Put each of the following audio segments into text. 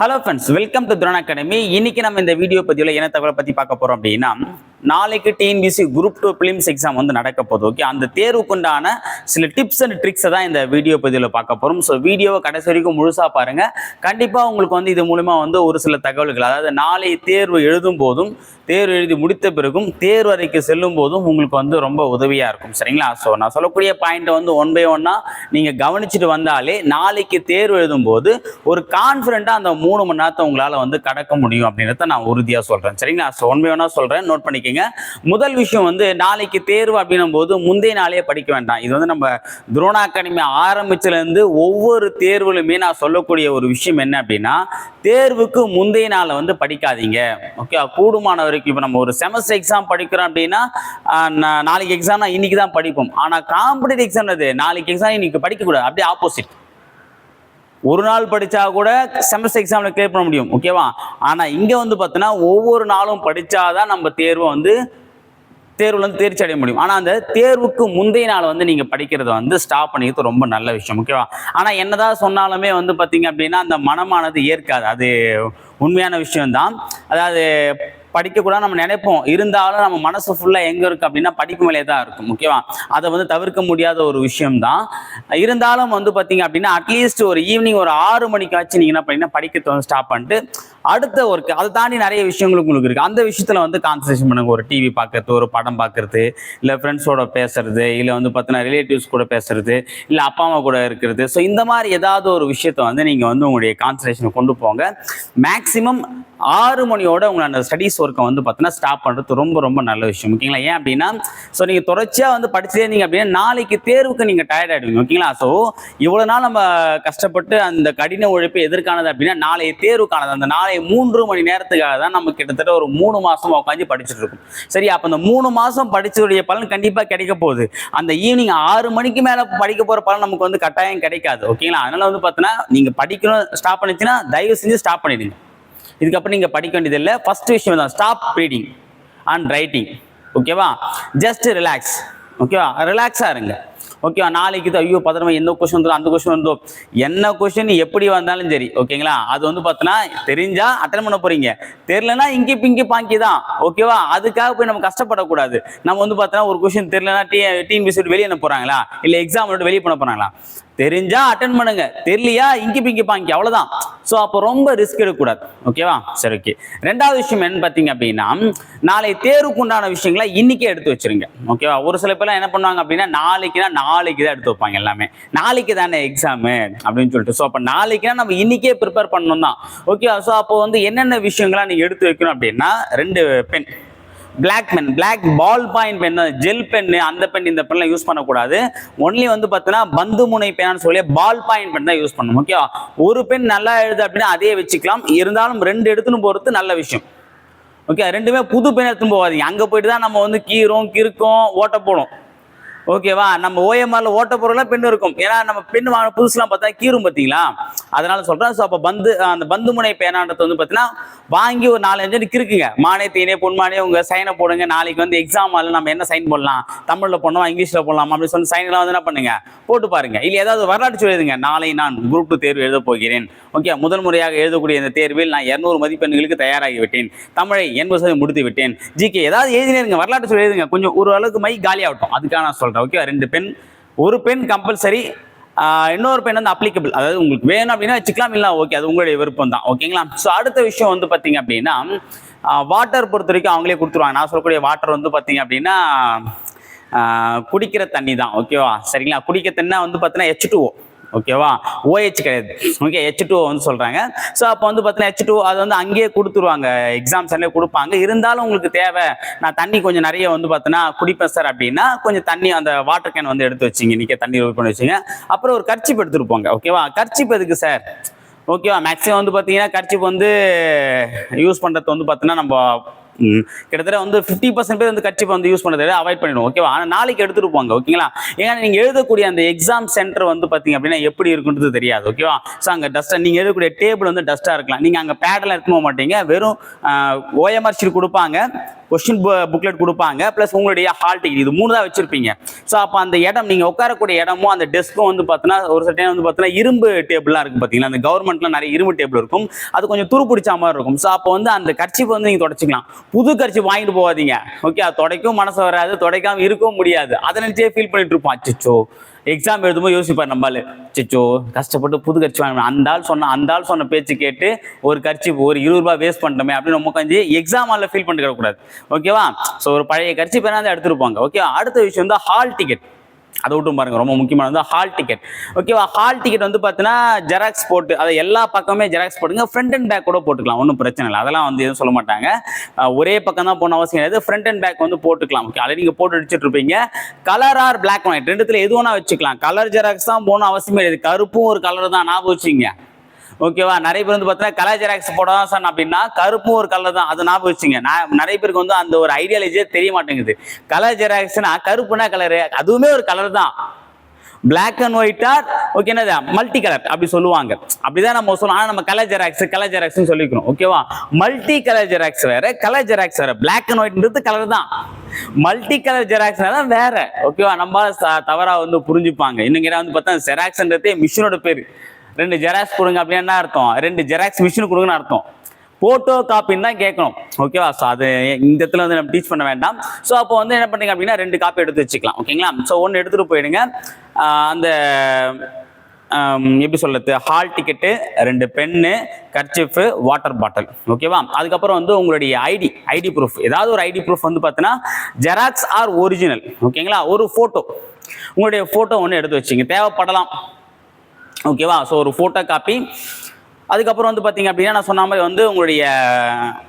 Hello friends welcome to துரன் academy இன்னைக்கு நம்ம இந்த வீடியோ பதிவில் என்ன தகவலை பற்றி பார்க்க போகிறோம் அப்படின்னா நாளைக்கு TNPSC group two prelims exam வந்து நடக்க போகுது ஓகே அந்த தேர்வுக்குண்டான சில டிப்ஸ் அண்ட் ட்ரிக்ஸை தான் இந்த வீடியோ பதிவில் பார்க்க போகிறோம் ஸோ வீடியோவை கடைசி வரைக்கும் முழுசாக பாருங்கள் கண்டிப்பாக உங்களுக்கு வந்து இது மூலிமா வந்து ஒரு சில தகவல்கள் அதாவது நாளை தேர்வு எழுதும் போதும் தேர்வு எழுதி முடித்த பிறகும் தேர்வு அறைக்கு செல்லும் போதும் உங்களுக்கு வந்து ரொம்ப உதவியாக இருக்கும். சரிங்களா? ஸோ நான் சொல்லக்கூடிய பாயிண்ட்டை வந்து ஒன் பை ஒன்னாக நீங்கள் கவனிச்சுட்டு வந்தாலே நாளைக்கு தேர்வு எழுதும் போது ஒரு கான்ஃபிடென்ட்டாக அந்த மூணு மணி நேரத்தை உங்களால் வந்து கடக்க முடியும் அப்படின்றத நான் உறுதியாக சொல்கிறேன் சரிங்களா? ஸோ ஒன் பை ஒன்னாக சொல்கிறேன் நோட் பண்ணிக்கோங்க முதல் விஷயம் வந்து நாளைக்கு தேர்வு அப்படின்னும் போது முந்தைய நாளே படிக்க வேண்டாம். இது வந்து நம்ம துரோணா அகாடமி ஆரம்பிச்சிலேருந்து ஒவ்வொரு தேர்வுலுமே நான் சொல்லக்கூடிய ஒரு விஷயம் என்ன அப்படின்னா தேர்வுக்கு முந்தைய நாளை வந்து படிக்காதீங்க. ஓகே கூடுமான வரைக்கும் இப்போ நம்ம ஒரு செமஸ்டர் எக்ஸாம் படிக்கிறோம் அப்படின்னா நாளைக்கு எக்ஸாம்னா இன்னைக்கு தான் படிப்போம். ஆனால் காம்படிட்டிவ் எக்ஸாம் அது நாளைக்கு எக்ஸாம் இன்னைக்கு படிக்கக்கூடாது. அப்படியே ஆப்போசிட் ஒரு நாள் படிச்சா கூட செமஸ்டர் எக்ஸாமில் கிளியர் பண்ண முடியும் ஓகேவா ஆனால் இங்கே வந்து பார்த்தோன்னா ஒவ்வொரு நாளும் படிச்சாதான் நம்ம தேர்வை வந்து தேர்வுல வந்து தேர்ச்சி அடைய முடியும். ஆனால் அந்த தேர்வுக்கு முந்தைய நாள் வந்து நீங்கள் படிக்கிறத வந்து ஸ்டாப் பண்ணிக்கிறது ரொம்ப நல்ல விஷயம் ஓகேவா ஆனால் என்னதான் சொன்னாலுமே வந்து பார்த்தீங்க அப்படின்னா அந்த மனமானது ஏற்காது. அது உண்மையான விஷயம்தான். அதாவது படிக்கக்கூடாது நம்ம நினைப்போம். இருந்தாலும் நம்ம மனசு ஃபுல்லாக எங்கே இருக்குது அப்படின்னா படிப்பு மேலே தான் இருக்கும். முக்கியமா அதை வந்து தவிர்க்க முடியாத ஒரு விஷயம்தான் இருந்தாலும் வந்து பார்த்தீங்க அப்படின்னா அட்லீஸ்ட் ஒரு ஈவினிங் ஒரு ஆறு மணிக்காச்சும் நீங்கள் என்ன பண்ணீங்கன்னா படிக்க வந்து ஸ்டாப் பண்ணிட்டு அடுத்த ஒர்க் அதை தாண்டி நிறைய விஷயங்கள் உங்களுக்கு இருக்குது அந்த விஷயத்தில் வந்து கான்சன்ட்ரேஷன் பண்ணுங்க. ஒரு டிவி பார்க்கறது ஒரு படம் பார்க்கறது இல்லை ஃப்ரெண்ட்ஸோட பேசுறது இல்லை வந்து பார்த்தீங்கன்னா ரிலேட்டிவ்ஸ் கூட பேசுறது இல்லை அப்பா அம்மா கூட இருக்கிறது. ஸோ இந்த மாதிரி ஏதாவது ஒரு விஷயத்தை வந்து நீங்கள் வந்து உங்களுடைய கான்சன்ட்ரேஷனை கொண்டு போங்க. மேக்ஸிமம் ஆறு மணியோட உங்களை அந்த ஸ்டடீஸ் ஒர்க்கை வந்து பார்த்தீங்கன்னா ஸ்டாப் பண்ணுறது ரொம்ப ரொம்ப நல்ல விஷயம். ஓகேங்களா ஏன் அப்படின்னா ஸோ நீங்கள் தொடர்ச்சியாக வந்து படிச்சே இருந்தீங்க அப்படின்னா நாளைக்கு தேர்வுக்கு நீங்கள் டயர்ட் ஆகிடுவீங்க ஓகேங்களா ஸோ இவ்வளோ நாள் நம்ம கஷ்டப்பட்டு அந்த கடின உழைப்பு எதற்கானது அப்படின்னா நாளைய தேர்வுக்கானது. அந்த நாளை மூன்று மணி நேரத்துக்காக தான் நம்ம கிட்டத்தட்ட ஒரு மூணு மாதம் உட்காந்து படிச்சுட்டு இருக்கோம். சரி அப்போ அந்த மூணு மாதம் படிச்சதுடைய பலன் கண்டிப்பாக கிடைக்க போகுது. அந்த ஈவினிங் ஆறு மணிக்கு மேலே படிக்க போகிற பலன் நமக்கு வந்து கட்டாயம் கிடைக்காது. ஓகேங்களா அதனால வந்து பார்த்தீங்கன்னா நீங்கள் படிக்கணும் ஸ்டாப் பண்ணிச்சுன்னா தயவு செஞ்சு ஸ்டாப் பண்ணிடுங்க. இதுக்கப்புறம் நீங்கள் படிக்க வேண்டியதில்லை. ஃபர்ஸ்ட் விஷயம் தான் ஸ்டாப் ரீடிங் அண்ட் ரைட்டிங் ஓகேவா ஜஸ்ட் ரிலாக்ஸ் ஓகேவா ரிலாக்ஸாக இருங்க. ஓகேவா நாளைக்கு இது ஐயோ பத்திரமா எந்த கொஸ்டின் வந்தோ அந்த கொஸ்டின் வந்தோ என்ன கொஸ்டின் எப்படி வந்தாலும் சரி ஓகேங்களா அது வந்து பார்த்தோன்னா தெரிஞ்சா அட்டன் பண்ண போறீங்க தெரியலனா இங்கி பிங்கி பாங்கி தான் ஓகேவா அதுக்காக போய் நம்ம கஷ்டப்படக்கூடாது நம்ம வந்து பார்த்தோன்னா ஒரு கொஸ்டின் தெரியலனா டி டீம் விசிட் வெளியே என்ன போறாங்களா இல்லை எக்ஸாம் விட்டு வெளியே பண்ண போறாங்களா தெரிஞ்சா அட்டன் பண்ணுங்க. தெரியலையா? இங்கி பிங்கி பாங்கி. அவ்வளவுதான். ஸோ அப்போ ரொம்ப ரிஸ்க் எடுக்கக்கூடாது. ஓகேவா சரி ஓகே ரெண்டாவது விஷயம் என்னன்னு பார்த்தீங்க அப்படின்னா நாளை தேர்வுக்கு உண்டான விஷயங்களை இன்னைக்கே எடுத்து வச்சிருங்க. ஓகேவா ஒரு சில பேர்லாம் என்ன பண்ணுவாங்க அப்படின்னா நாளைக்குனா நாளைக்கு தான் எடுத்து வைப்பாங்க எல்லாமே. நாளைக்கு தானே எக்ஸாமு அப்படின்னு சொல்லிட்டு. ஸோ அப்போ நாளைக்குனா நம்ம இன்னைக்கே ப்ரிப்பேர் பண்ணணும் தான் ஓகேவா ஸோ அப்போ வந்து என்னென்ன விஷயங்கள்லாம் நீங்கள் எடுத்து வைக்கணும் அப்படின்னா ரெண்டு pen black pen black ball point pen gel pen அந்த பென் இந்த பென்லாம் யூஸ் பண்ணக்கூடாது. ஒன்லி வந்து பார்த்தீங்கன்னா பந்து முனை பென்னு சொல்லி பால் பாயிண்ட் பென் தான் யூஸ் பண்ணணும் ஓகேவா ஒரு பென் நல்லா எழுது அப்படின்னா அதே வச்சுக்கலாம். இருந்தாலும் ரெண்டு எடுத்துன்னு போகிறது நல்ல விஷயம். ஓகே ரெண்டுமே புது பென் எடுத்துன்னு போகாதீங்க. அங்கே போயிட்டு தான் நம்ம வந்து கீரும் கிறுக்கும் ஓட்ட போடும். ஓகேவா நம்ம ஓஎம்ஆர்ல ஓட்ட பொருளாக பெண் இருக்கும். ஏன்னா நம்ம பெண் வாங்க புதுசுலாம் பார்த்தா கீரும் பார்த்தீங்களா? அதனால சொல்றேன். ஸோ அப்போ பந்து அந்த பந்து முனை பேனான்றது வந்து பார்த்தீங்கன்னா வாங்கி ஒரு நாலஞ்சு இருக்குங்க மானே தேனே பொன்மானே உங்க சைனை போடுங்க. நாளைக்கு வந்து எக்ஸாம் ஆகல நம்ம என்ன சைன் போடலாம்? தமிழில் போடணும் இங்கிலீஷில் போடலாம்? அப்படின்னு சொல்லி சைன்லாம் வந்து என்ன பண்ணுங்க? போட்டு பாருங்க. இல்லை ஏதாவது வரலாற்று சொல்லிடுங்க நாளை நான் குரூப் டூ தேர்வு எழுத போகிறேன். ஓகே முதல் முறையாக எழுதக்கூடிய இந்த தேர்வில் நான் இரநூறு மதிப்பெண்களுக்கு தயாராகி விட்டேன். தமிழை எண்பது சதவீதம் முடித்து விட்டேன். ஜிகே ஏதாவது எழுதினேருங்க. வரலாற்று சொல்லி எழுதுங்க. கொஞ்சம் ஒரு அளவுக்கு மை காலியாகட்டும். அதுக்காக நான் சொல்கிறேன் ஓகே ரெண்டு பெண் ஒரு பெண் கம்பல்சரி இன்னொரு பெண் வந்து அப்ளிகபிள் அதாவது உங்களுக்கு வேணும் அப்படின்னா வச்சுக்கலாம் இல்லை ஓகே அது உங்களுடைய விருப்பம் தான் ஓகேங்களா ஸோ அடுத்த விஷயம் வந்து பார்த்தீங்க அப்படின்னா வாட்டர் பொறுத்த வரைக்கும் அவங்களே கொடுத்துருவாங்க. நான் சொல்லக்கூடிய வாட்டர் வந்து பார்த்தீங்க அப்படின்னா குடிக்கிற தண்ணி தான் ஓகேவா சரிங்களா? குடிக்கிற தண்ணி வந்து பார்த்தீங்கன்னா ஹெச் டூ ஓகேவா ஓஹெச் கிடையாது. ஓகே ஹெச் டூ வந்து சொல்கிறாங்க ஸோ அப்போ வந்து பார்த்தீங்கன்னா ஹெச் டூ அது வந்து அங்கேயே கொடுத்துருவாங்க. எக்ஸாம் சென்டர் கொடுப்பாங்க. இருந்தாலும் உங்களுக்கு தேவை நான் தண்ணி கொஞ்சம் நிறைய வந்து பார்த்தீங்கன்னா குடிப்பேன் சார் அப்படின்னா கொஞ்சம் தண்ணி அந்த வாட்டர் கேன் வந்து எடுத்து வச்சிங்க. நிற்க தண்ணி ரெடி பண்ணி வச்சிங்க. அப்புறம் ஒரு கர்ச்சிப் எடுத்துருப்போங்க ஓகேவா கர்ச்சிப் எதுக்கு சார் ஓகேவா மேக்ஸிமம் வந்து பார்த்தீங்கன்னா கர்ச்சிப் வந்து யூஸ் பண்ணுறது வந்து பார்த்தீங்கன்னா நம்ம கிட்டத்தட்ட வந்து ஃபிஃப்டி பர்சன்ட் பேர் வந்து கட்சி வந்து யூஸ் பண்ணுறதை அவாய்ட் பண்ணிடுவோம் ஓகேவா ஆனால் நாளைக்கு எடுத்துட்டு போங்க ஓகேங்களா ஏன்னா நீங்கள் எழுதக்கூடிய அந்த எக்ஸாம் சென்டர் வந்து பார்த்தீங்க அப்படின்னா எப்படி இருக்குன்றது தெரியாது ஓகேவா ஸோ அங்கே டஸ்ட்டாக நீங்கள் எழுதக்கூடிய டேபிள் வந்து டஸ்ட்டாக இருக்கலாம். நீங்கள் அங்கே பேடெல்லாம் எடுத்துன்னு போக மாட்டீங்க. வெறும் ஓஎம்ஆர் ஷீட் கொடுப்பாங்க. கொஸ்டின் புக்லெட் கொடுப்பாங்க. ப்ளஸ் உங்களுடைய ஹால் டிக்கெட் இது மூணு தான் வச்சிருப்பீங்க. ஸோ அப்போ அந்த இடம் நீங்கள் உட்காரக்கூடிய இடமும் அந்த டெஸ்க்கும் வந்து பார்த்தீங்கன்னா ஒரு சில டைம் வந்து பார்த்தீங்கன்னா இரும்பு டேபிள்லாம் இருக்குது பார்த்தீங்களா அந்த கவர்மெண்ட்லாம் நிறைய இரும்பு டேபிள் இருக்கும். அது கொஞ்சம் துரு பிடிச்ச மாதிரி இருக்கும். ஸோ அப்போ வந்து அந்த கர்ச்சிப் வந்து நீங்கள் தொடச்சிக்கலாம். புது கர்ச்சி வாங்கிட்டு போகாதீங்க. ஓகே அது துடைக்கும் மனசு வராது துடைக்காம இருக்கவும் முடியாது. அதை நினச்சே ஃபீல் பண்ணிட்டு இருப்போம். அச்சோ எக்ஸாம் எழுதும்போது யோசிப்பார் நம்மளு. சிச்சோ கஷ்டப்பட்டு புது கட்சி வாங்கணும் அந்த ஆள் சொன்ன அந்த ஆள் சொன்ன பேச்சு கேட்டு ஒரு கட்சி ஒரு இருபது ரூபாய் வேஸ்ட் பண்ணிட்டோமே அப்படின்னு நம்ம உட்காந்து எக்ஸாம் ஹாலில் ஃபீல் பண்ணிட்டு கூடாது. ஓகேவா ஸோ ஒரு பழைய கட்சி பேராக எடுத்துருப்பாங்க ஓகே அடுத்த விஷயம் வந்து ஹால் டிக்கெட் அதை விட்டும் பாருங்க ரொம்ப முக்கியமானது ஹால் டிக்கெட் ஓகேவா ஹால் டிக்கெட் வந்து பார்த்தீங்கன்னா ஜெராக்ஸ் போட்டு அதை எல்லா பக்கமே ஜெராக்ஸ் போட்டுங்க. ஃப்ரண்ட் அண்ட் பேக் கூட போட்டுக்கலாம் ஒன்றும் பிரச்சனை இல்லை. அதெல்லாம் வந்து எதுவும் சொல்ல மாட்டாங்க. ஒரே பக்கம் தான் போன அவசியம் கிடையாது. ஃப்ரண்ட் அண்ட் பேக் வந்து போட்டுக்கலாம். ஓகே அதை நீங்கள் போட்டு அடிச்சுட்டு இருப்பீங்க. Colour or black and white ரெண்டுத்தில் எது வேணால் வச்சுக்கலாம். கலர் ஜெராக்ஸ் தான் போகணும் அவசியமே கிடையாது. கருப்பும் ஒரு கலர் தான். ஞாபகம் வச்சுங்க ஓகேவா? நிறைய பேர் வந்து பார்த்தீங்கன்னா கலர் ஜெராக்ஸ் போடாதான் சார் அப்படின்னா கருப்பும் ஒரு கலர் தான். அது ஞாபகம் வச்சுங்க நான் நிறைய பேருக்கு வந்து அந்த ஒரு ஐடியாலஜியே தெரிய மாட்டேங்குது. கலர் ஜெராக்ஸ்னா கருப்புனா கலரு அதுவுமே ஒரு கலர் தான். பிளாக் அண்ட் ஒயிட்டா ஓகே என்னது? மல்டி கலர் அப்படி சொல்லுவாங்க. அப்படிதான் நம்ம சொல்லுவோம். ஆனால் நம்ம கலர் ஜெராக்ஸ் கலர் ஜெராக்ஸ்னு சொல்லிக்கிறோம். ஓகேவா? மல்டி கலர் ஜெராக்ஸ் வேற கலர் ஜெராக்ஸ் வேற. பிளாக் அண்ட் ஒயிட்ன்றது கலர் தான். மல்டி கலர் ஜெராக்ஸ் தான் வேற. ஓகேவா? நம்ம தவறா வந்து புரிஞ்சுப்பாங்க. இன்னும் வந்து பார்த்தா ஜெராக்ஸ்ன்றதே மிஷினோட பேர். ரெண்டு ஜெராக்ஸ் கொடுங்க அப்படின்னு என்ன அர்த்தம்? ரெண்டு ஜெராக்ஸ் மிஷின் கொடுங்கன்னு அர்த்தம். போட்டோ காப்பின்னு தான் கேட்கணும். ஓகேவா ஸோ அது இந்த இடத்துல வந்து நம்ம டீச் பண்ண வேண்டாம். ஸோ அப்போ வந்து என்ன பண்ணுங்க அப்படின்னா ரெண்டு காப்பி எடுத்து வச்சுக்கலாம். ஓகேங்களா ஸோ ஒன்று எடுத்துகிட்டு போயிடுங்க. அந்த எப்படி சொல்றது? ஹால் டிக்கெட்டு ரெண்டு பென்னு கர்ச்சிஃபு வாட்டர் பாட்டில் ஓகேவா அதுக்கப்புறம் வந்து உங்களுடைய ஐடி ஐடி ப்ரூஃப் ஏதாவது ஒரு ஐடி ப்ரூஃப் வந்து பார்த்தீங்கன்னா ஜெராக்ஸ் ஆர் ஒரிஜினல் ஓகேங்களா ஒரு ஃபோட்டோ உங்களுடைய ஃபோட்டோ ஒன்று எடுத்து வச்சுங்க. தேவைப்படலாம். ஓகேவா? ஸோ ஒரு ஃபோட்டோ காப்பி அதுக்கப்புறம் வந்து பார்த்தீங்க அப்படின்னா நான் சொன்ன மாதிரி வந்து உங்களுடைய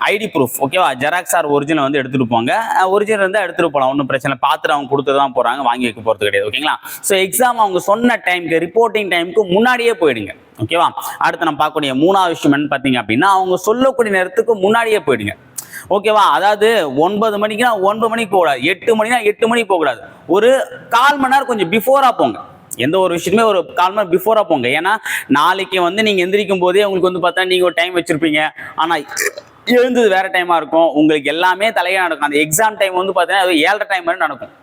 ஐடி ப்ரூஃப் ஓகேவா? ஜெராக்ஸ் ஆர் ஒரிஜினல் வந்து எடுத்துகிட்டு போங்க. ஒரிஜினல் இருந்தால் எடுத்துகிட்டு போகலாம் ஒன்றும் பிரச்சனை இல்லை. பார்த்துட்டு அவங்க கொடுத்து தான் போகிறாங்க வாங்கி வைக்க போகிறது கிடையாது ஓகேங்களா? ஸோ எக்ஸாம் அவங்க சொன்ன டைமுக்கு ரிப்போர்ட்டிங் டைமுக்கு முன்னாடியே போயிடுங்க ஓகேவா? அடுத்து நம்ம பார்க்கக்கூடிய மூணாவது விஷயம் என்னன்னு பார்த்தீங்க அப்படின்னா அவங்க சொல்லக்கூடிய நேரத்துக்கு முன்னாடியே போயிடுங்க ஓகேவா? அதாவது ஒன்பது மணிக்குனா ஒன்பது மணிக்கு போகக்கூடாது எட்டு மணினா எட்டு மணிக்கு போகக்கூடாது. ஒரு கால் மணி நேரம் கொஞ்சம் பிஃபோராக போங்க. எந்த ஒரு விஷயமே ஒரு கால் மணி பிஃபோராக போங்க. ஏன்னா நாளைக்கு வந்து நீங்கள் எந்திரிக்கும் போதே உங்களுக்கு வந்து பார்த்தா நீங்கள் ஒரு டைம் வச்சுருப்பீங்க. ஆனால் எழுந்தது வேற டைமாக இருக்கும். உங்களுக்கு எல்லாமே தலையாக நடக்கும். அந்த எக்ஸாம் டைம் வந்து பார்த்தீங்கன்னா அது ஏழரை டைம் வரை நடக்கும்.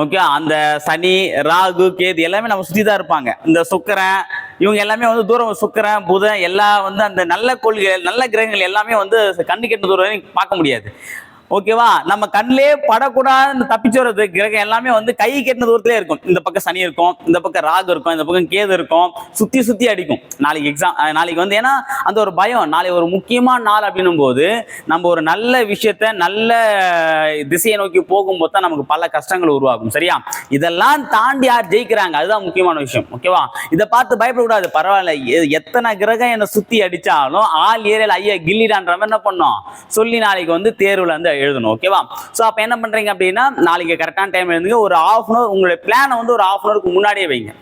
ஓகே அந்த சனி ராகு கேது எல்லாமே நம்ம சுற்றி தான் இருப்பாங்க. இந்த சுக்கரன் இவங்க எல்லாமே வந்து தூரம் சுக்கரன் புதன் எல்லா வந்து அந்த நல்ல கோள்கள் நல்ல கிரகங்கள் எல்லாமே வந்து கண்ணு கெட்ட தூரம் பார்க்க முடியாது. ஓகேவா? நம்ம கண்ணிலே படக்கூடாது தப்பிச்சு வர்றது கிரகம் எல்லாமே வந்து கை கெட்டின தூரத்திலே இருக்கும். இந்த பக்கம் சனி இருக்கும் இந்த பக்கம் ராகு இருக்கும் இந்த பக்கம் கேது இருக்கும். சுத்தி சுத்தி அடிக்கும். நாளைக்கு எக்ஸாம் நாளைக்கு வந்து ஏன்னா அந்த ஒரு பயம் நாளைக்கு ஒரு முக்கியமான நாள் அப்படின்னும் போது நம்ம ஒரு நல்ல விஷயத்த நல்ல திசையை நோக்கி போகும்போது தான் நமக்கு பல கஷ்டங்கள் உருவாகும். சரியா? இதெல்லாம் தாண்டி யார் ஜெயிக்கிறாங்க? அதுதான் முக்கியமான விஷயம். ஓகேவா? இதை பார்த்து பயப்படக்கூடாது. பரவாயில்ல. எத்தனை கிரகம் என்னை சுத்தி அடிச்சாலும் ஆள் ஏரியால ஐயா கில்லிடான்ற மாதிரி என்ன பண்ணோம் சொல்லி நாளைக்கு வந்து தேர்வுல வந்து எழுதணும் ஓகேவா ஸோ அப்போ என்ன பண்றீங்க அப்படின்னா நாளைக்கு கரெக்டான டைம் எழுதுங்க. ஒரு ஆஃப் அன் அவர் உங்களுடைய பிளானை வந்து ஒரு ஆஃப் அன் முன்னாடியே வைங்க.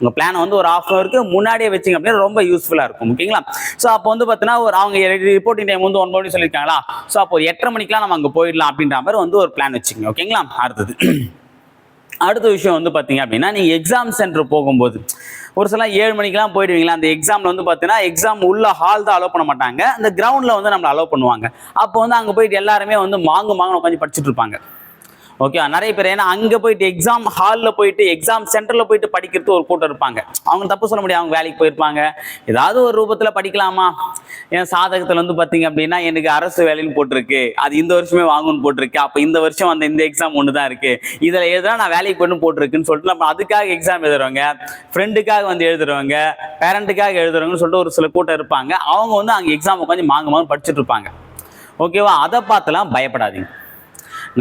உங்கள் பிளானை வந்து ஒரு ஆஃப் அன் ஹவருக்கு முன்னாடியே வச்சிங்க அப்படின்னா ரொம்ப யூஸ்ஃபுல்லாக இருக்கும் ஓகேங்களா ஸோ அப்போ வந்து பார்த்தீங்கன்னா ஒரு அவங்க ரிப்போர்ட்டிங் டைம் வந்து ஒன் மணி சொல்லியிருக்காங்களா? ஸோ அப்போ ஒரு எட்டரை மணிக்கெலாம் நம்ம அங்கே போயிடலாம் அப்படின்ற மாதிரி வந்து ஒரு பிளான் வச்சுங்க ஓகேங்களா அடுத்தது. அடுத்த விஷயம் வந்து பார்த்தீங்க அப்படின்னா நீங்கள் எக்ஸாம் சென்டர் போகும்போது ஒரு சில ஏழு மணிக்கெல்லாம் போயிடுவீங்களா? அந்த எக்ஸாமில் வந்து பார்த்தீங்கன்னா எக்ஸாம் உள்ள ஹால் தான் அலோவ் பண்ண மாட்டாங்க. அந்த கிரவுண்டில் வந்து நம்மளை அலோவ் பண்ணுவாங்க. அப்போ வந்து அங்கே போயிட்டு எல்லாருமே வந்து மாங்கு மாங்கு உட்காந்து படிச்சுட்டு இருப்பாங்க. ஓகே நிறைய பேர் ஏன்னா அங்கே போயிட்டு எக்ஸாம் ஹாலில் போயிட்டு எக்ஸாம் சென்டரில் போயிட்டு படிக்கிறது ஒரு கூட்டம் இருப்பாங்க. அவங்க தப்பு சொல்ல முடியாது அவங்க வேலைக்கு போயிருப்பாங்க. ஏதாவது ஒரு ரூபத்தில் படிக்கலாமா? என் சாதகத்தில் வந்து பார்த்தீங்க அப்படின்னா எனக்கு அரசு வேலைன்னு போட்டிருக்கு. அது இந்த வருஷமே வாங்கணும்னு போட்டிருக்கு. அப்போ இந்த வருஷம் அந்த இந்த எக்ஸாம் ஒன்று தான் இருக்கு. இதில் எதுனா நான் வேலைக்கு போயிட்டு போட்டிருக்குன்னு சொல்லிட்டு நம்ம அதுக்காக எக்ஸாம் எழுதுறவங்க ஃப்ரெண்டுக்காக வந்து எழுதுறவங்க பேரண்ட்டுக்காக எழுதுறவங்கன்னு சொல்லிட்டு ஒரு சில கூட்டம் இருப்பாங்க. அவங்க வந்து அங்கே எக்ஸாம் உட்காந்து மாங்க மாங்க படிச்சுட்டு இருப்பாங்க. ஓகேவா அதை பார்த்துலாம் பயப்படாதீங்க.